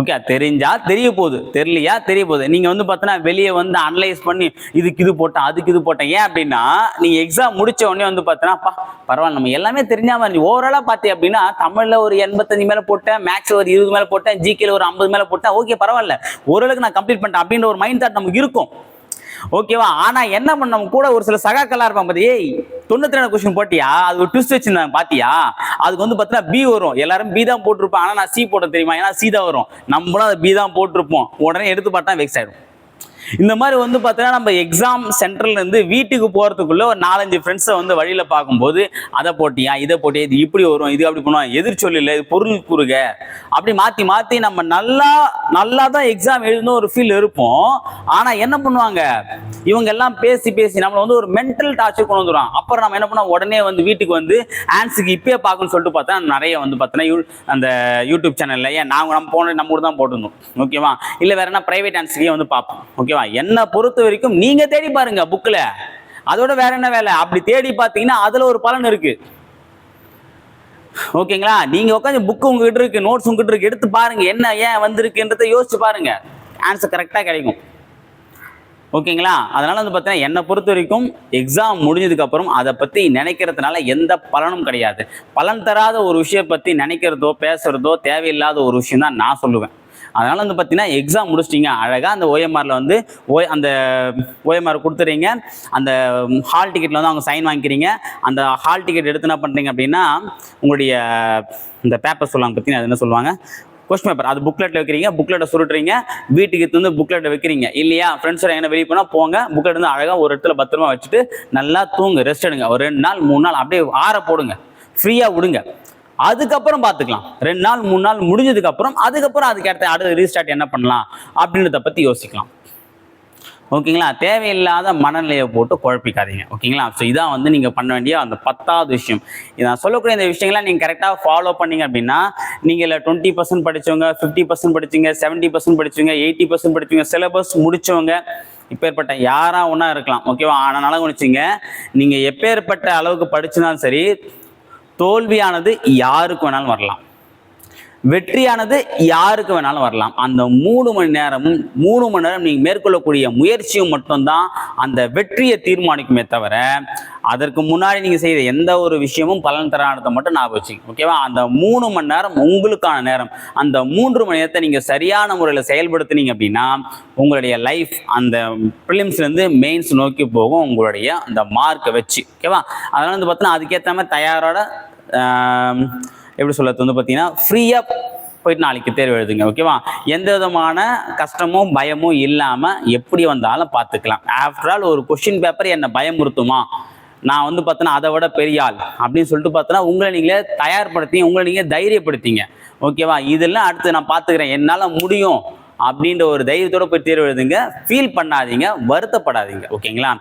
ஓகே தெரிஞ்சா தெரிய போகுது. தெரியலையா? தெரிய போகுது. நீங்கள் வந்து பார்த்தோன்னா வெளியே வந்து அனலைஸ் பண்ணி இதுக்கு இது போட்டேன் அதுக்கு இது போட்டேன். ஏன் அப்படின்னா நீங்கள் எக்ஸாம் முடிச்ச உடனே வந்து பார்த்தீங்கன்னா பரவாயில்ல நம்ம எல்லாமே தெரிஞ்சா இருந்துச்சு. ஓவராலாக பார்த்தே அப்படின்னா தமிழில் ஒரு எண்பத்தஞ்சு மேலே போட்டேன் மேக்ஸில் ஒரு இருபது மேலே போட்டேன் ஜிகேல ஒரு ஐம்பது மேலே போட்டேன். ஓகே பரவாயில்ல. ஓரளவுக்கு நான் கம்ப்ளீட் பண்ணிட்டேன் அப்படின்ற ஒரு மைண்ட் தாட் நமக்கு இருக்கும். ஓகேவா? ஆனா என்ன பண்ண நம்ம கூட ஒரு சில சகாக்கள்லாம் இருப்பாங்க பாத்தி ஏய் தொண்ணூத்தி ரெண்டு கொஸ்டின் போட்டியா? அது ஒரு ட்விஸ்ட் வச்சிருந்தாங்க பாத்தியா? அதுக்கு வந்து பார்த்தீங்கன்னா பி வரும். எல்லாரும் பி தான் போட்டிருப்பான் ஆனா நான் சி போட தெரியுமா? ஏன்னா சி தான் வரும். நம்மளும் அதை பி தான் போட்டிருப்போம். உடனே எடுத்து பார்த்தா வெக்ஸ் ஆயிடும். இந்த மாதிரி வந்து பார்த்தீங்கன்னா நம்ம எக்ஸாம் சென்டர்ல இருந்து வீட்டுக்கு போறதுக்குள்ள ஒரு நாலஞ்சு ஃப்ரெண்ட்ஸை வந்து வழியில பார்க்கும்போது அதை போட்டியா இதை போட்டியா இது இப்படி வரும் இது அப்படி பண்ணுவோம் எதிர்ச்சொல் இல்லை இது பொருள் கூறுக. அப்படி மாத்தி மாத்தி நம்ம நல்லா நல்லா தான் எக்ஸாம் எழுதணும் ஒரு ஃபீல் இருப்போம். ஆனா என்ன பண்ணுவாங்க? இவங்க எல்லாம் பேசி பேசி நம்மளை வந்து ஒரு மென்டல் டார்ச்சர் கொண்டு வந்துடுவாங்க அப்புறம் நம்ம என்ன பண்ணோம் உடனே வந்து வீட்டுக்கு வந்து ஆன்ஸுக்கு இப்பயே பார்க்கணும்னு சொல்லிட்டு பார்த்தா நிறைய வந்து பார்த்தீங்கன்னா யூ அந்த யூடியூப் சேனல்ல ஏன் நாங்கள் நம்ம போன நம்ம கூட தான் போட்டிருந்தோம். ஓகேவா? இல்லை வேற என்ன பிரைவேட் ஆன்ஸுக்கே வந்து பார்ப்போம். ஓகேவா? என்னை பொறுத்த வரைக்கும் நீங்க தேடி பாருங்க புக்கில் அதோட வேற என்ன வேலை? அப்படி தேடி பார்த்தீங்கன்னா அதுல ஒரு பலன் இருக்கு. ஓகேங்களா? நீங்க உட்காந்து புக்கு உங்ககிட்ட இருக்கு நோட்ஸ் உங்ககிட்ட இருக்கு எடுத்து பாருங்க என்ன ஏன் வந்திருக்குன்றத யோசிச்சு பாருங்க. ஆன்சர் கரெக்டாக கிடைக்கும். ஓகேங்களா? அதனால வந்து பார்த்தீங்கன்னா என்னை பொறுத்த வரைக்கும் எக்ஸாம் முடிஞ்சதுக்கு அப்புறம் அதை பற்றி நினைக்கிறதுனால எந்த பலனும் கிடையாது. பலன் தராத ஒரு விஷயம் பற்றி நினைக்கிறதோ பேசுறதோ தேவையில்லாத ஒரு விஷயம் தான் நான் சொல்லுவேன். அதனால வந்து பார்த்தீங்கன்னா எக்ஸாம் முடிச்சிட்டிங்க. அழகாக அந்த ஓஎம்ஆரில் வந்து ஓ அந்த ஓஎம்ஆர் கொடுத்துறீங்க. அந்த ஹால் டிக்கெட்டில் வந்து அவங்க சைன் வாங்கிக்கிறீங்க. அந்த ஹால் டிக்கெட் எடுத்து என்ன பண்ணுறீங்க அப்படின்னா உங்களுடைய இந்த பேப்பர் சொல்லுவாங்க பார்த்தீங்கன்னா அது என்ன சொல்லுவாங்க? கொஸ்டின் பேப்பர் அது புக்லெட்டில் வைக்கிறீங்க. புக்லெட்டை சுருட்டுறீங்க. வீட்டுக்கு வந்து புக்லெட்டை வைக்கிறீங்க. இல்லையா? ஃப்ரெண்ட்ஸோட எங்கே வெளியே போனால் போங்க. புக்லெட் வந்து அழகாக ஒரு இடத்துல பத்திரமா வச்சுட்டு நல்லா தூங்கு. ரெஸ்ட் எடுங்க. ஒரு ரெண்டு நாள் மூணு நாள் அப்படியே ஆற போடுங்க. ஃப்ரீயாக விடுங்க. அதுக்கப்புறம் பார்த்துக்கலாம். ரெண்டு நாள் மூணு நாள் முடிஞ்சதுக்கு அப்புறம் அதுக்கப்புறம் அதுக்கு அடுத்த அடுத்த ரீஸ்டார்ட் என்ன பண்ணலாம் அப்படின்றத பற்றி யோசிக்கலாம். ஓகேங்களா? தேவையில்லாத மனநிலையை போட்டு குழப்பிக்காதீங்க. ஓகேங்களா? ஸோ இதான் வந்து நீங்கள் பண்ண வேண்டிய அந்த பத்தாவது விஷயம். இதான் நான் சொல்லக்கூடிய இந்த விஷயங்களை நீங்கள் கரெக்டாக ஃபாலோ பண்ணீங்க அப்படின்னா நீங்கள் இல்லை டுவெண்ட்டி பர்சன்ட் படிச்சவங்க ஃபிஃப்டி பர்சன்ட் படிச்சீங்க செவன்ட்டி பர்சன்ட் படிச்சவங்க எயிட்டி பர்சன்ட் படிச்சவங்க சிலபஸ் முடிச்சவங்க இப்பேற்பட்ட யாராக ஒன்றா இருக்கலாம். ஓகேவா? அதனால குடிச்சிங்க நீங்கள் எப்பேற்பட்ட அளவுக்கு படிச்சுனாலும் சரி தோல்வியானது யாருக்கு வேணாலும் வரலாம். வெற்றியானது யாருக்கு வேணாலும் வரலாம். அந்த மூணு மணி நேரமும் மூணு மணி நேரம் நீங்கள் மேற்கொள்ளக்கூடிய முயற்சியும் மட்டும்தான் அந்த வெற்றியை தீர்மானிக்குமே தவிர அதற்கு முன்னாடி நீங்கள் செய்த எந்த ஒரு விஷயமும் பலன் தரானதை மட்டும் நான் வச்சுக்கோங்க. ஓகேவா? அந்த மூணு மணி நேரம் உங்களுக்கான நேரம். அந்த மூன்று மணி நேரத்தை நீங்கள் சரியான முறையில் செயல்படுத்துனீங்க அப்படின்னா உங்களுடைய லைஃப் அந்த ப்ரிலிம்ஸ்லேருந்து மெயின்ஸ் நோக்கி போகும் உங்களுடைய அந்த மார்க்கை வச்சு. ஓகேவா? அதனால் வந்து பார்த்தீங்கன்னா அதுக்கேற்ற மாதிரி தயாரோட எப்படி சொல்றது வந்து பார்த்தீங்கன்னா ஃப்ரீயாக போயிட்டு நாளைக்கு தேர்வு எழுதுங்க ஓகேவா எந்த விதமான கஷ்டமும் பயமும் இல்லாமல் எப்படி வந்தாலும் பார்த்துக்கலாம் ஆஃப்டர் ஆல் ஒரு கொஷின் பேப்பர் என்னை பயமுறுத்துமா? நான் வந்து பார்த்தோன்னா அதை விட பெரிய ஆள் அப்படின்னு சொல்லிட்டு பார்த்தோன்னா உங்களை நீங்களே தயார்படுத்தி உங்களை நீங்கள் தைரியப்படுத்திங்க ஓகேவா இதெல்லாம் அடுத்து நான் பார்த்துக்கிறேன் என்னால் முடியும். அப்படின்ற ஒரு தைரியத்தோட போய் தேர்வு எழுதுங்க. ஃபீல் பண்ணாதீங்க வருத்தப்படாதீங்க. ஓகேங்களா?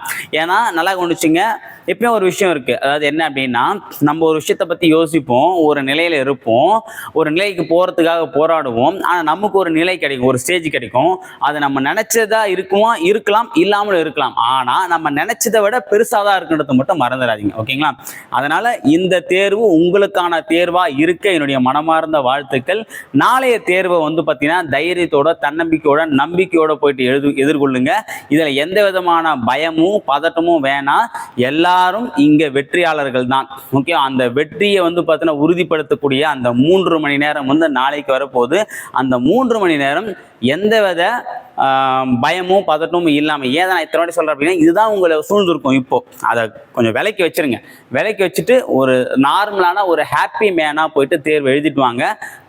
ஏன்னா நல்லா கொண்டுச்சுங்க எப்பயும் ஒரு விஷயம் இருக்குது அதாவது என்ன அப்படின்னா நம்ம ஒரு விஷயத்தை பற்றி யோசிப்போம் ஒரு நிலையில் இருப்போம் ஒரு நிலைக்கு போகிறதுக்காக போராடுவோம் ஆனால் நமக்கு ஒரு நிலை கிடைக்கும் ஒரு ஸ்டேஜ் கிடைக்கும். அது நம்ம நினச்சதா இருக்குமா இருக்கலாம் இல்லாமல் இருக்கலாம். ஆனால் நம்ம நினச்சதை விட பெருசாக தான் இருக்குன்றத மட்டும் மறந்துடாதீங்க. ஓகேங்களா? அதனால் இந்த தேர்வு உங்களுக்கான தேர்வாக இருக்க என்னுடைய மனமார்ந்த வாழ்த்துக்கள். நாளைய தேர்வை வந்து பார்த்தீங்கன்னா தைரியத்தோட தன்னம்பிக்கையோட நம்பிக்கையோட போயிட்டு எழுது எதிர்கொள்ளுங்க. இதில் எந்த விதமான பயமும் பதட்டமும் வேணாம். எல்லாரும் இங்கே வெற்றியாளர்கள் தான். ஓகே? அந்த வெற்றியை வந்து பார்த்தீங்கன்னா உறுதிப்படுத்தக்கூடிய அந்த மூன்று மணி நேரம் வந்து நாளைக்கு வரப்போகுது. அந்த மூன்று மணி நேரம் எந்த வித பயமும் பதட்டமும் இல்லாமல் ஏன் நான் இத்தனை வாட்டி சொல்கிறேன் அப்படின்னா இதுதான் உங்களை சூழ்ந்திருக்கும் இப்போது அதை கொஞ்சம் விலைக்கு வச்சிருங்க. விலைக்கு வச்சுட்டு ஒரு நார்மலான ஒரு ஹாப்பி மேனாக போயிட்டு தேர்வு எழுதிட்டு வாங்க.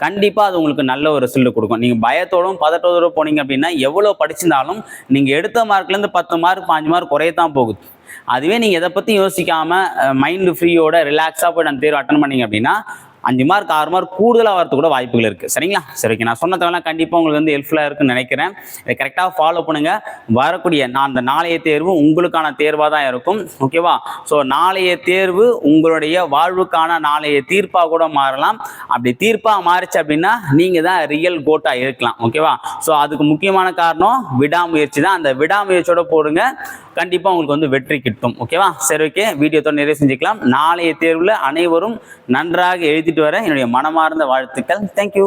கண்டிப்பாக அது உங்களுக்கு நல்ல ஒரு ரிசல்ட் கொடுக்கும். நீங்கள் பயத்தோடும் பதட்டத்தோடு போனீங்க அப்படின்னா எவ்வளோ படிச்சிருந்தாலும் நீங்கள் எடுத்த மார்க்லேருந்து பத்து மார்க் பாஞ்சு மார்க் குறையத்தான் போகுது. அதுவே நீங்கள் எதை பற்றி யோசிக்காமல் மைண்டு ஃப்ரீயோட ரிலாக்ஸாக போய் அந்த தேர்வு அட்டன் பண்ணீங்க அப்படின்னா அஞ்சு மார்க் ஆறு மார்க் கூடுதலாக வரதுக்கு கூட வாய்ப்புகள் இருக்குது சரிங்களா? சரி ஓகே நான் சொன்னதெல்லாம் கண்டிப்பாக உங்களுக்கு வந்து ஹெல்ப்ஃபுல்லாக இருக்குன்னு நினைக்கிறேன். இதை கரெக்டாக ஃபாலோ பண்ணுங்கள் வரக்கூடிய நான் அந்த நாளைய தேர்வு உங்களுக்கான தேர்வாக தான் இருக்கும். ஓகேவா ஸோ நாளைய தேர்வு உங்களுடைய வாழ்வுக்கான நாளைய தீர்ப்பாக கூட மாறலாம். அப்படி தீர்ப்பாக மாறிச்சு அப்படின்னா நீங்கள் தான் ரியல் கோட்டாக இருக்கலாம். ஓகேவா ஸோ அதுக்கு முக்கியமான காரணம் விடாமுயற்சி தான். அந்த விடாமுயற்சியோட போடுங்க. கண்டிப்பாக உங்களுக்கு வந்து வெற்றி கிட்டும். ஓகேவா சரி ஓகே வீடியோத்தோட நிறைவு செஞ்சுக்கலாம். நாளைய தேர்வில் அனைவரும் நன்றாக எழுதிட்டு வர என்னுடைய மனமார்ந்த வாழ்த்துக்கள் தேங்க்யூ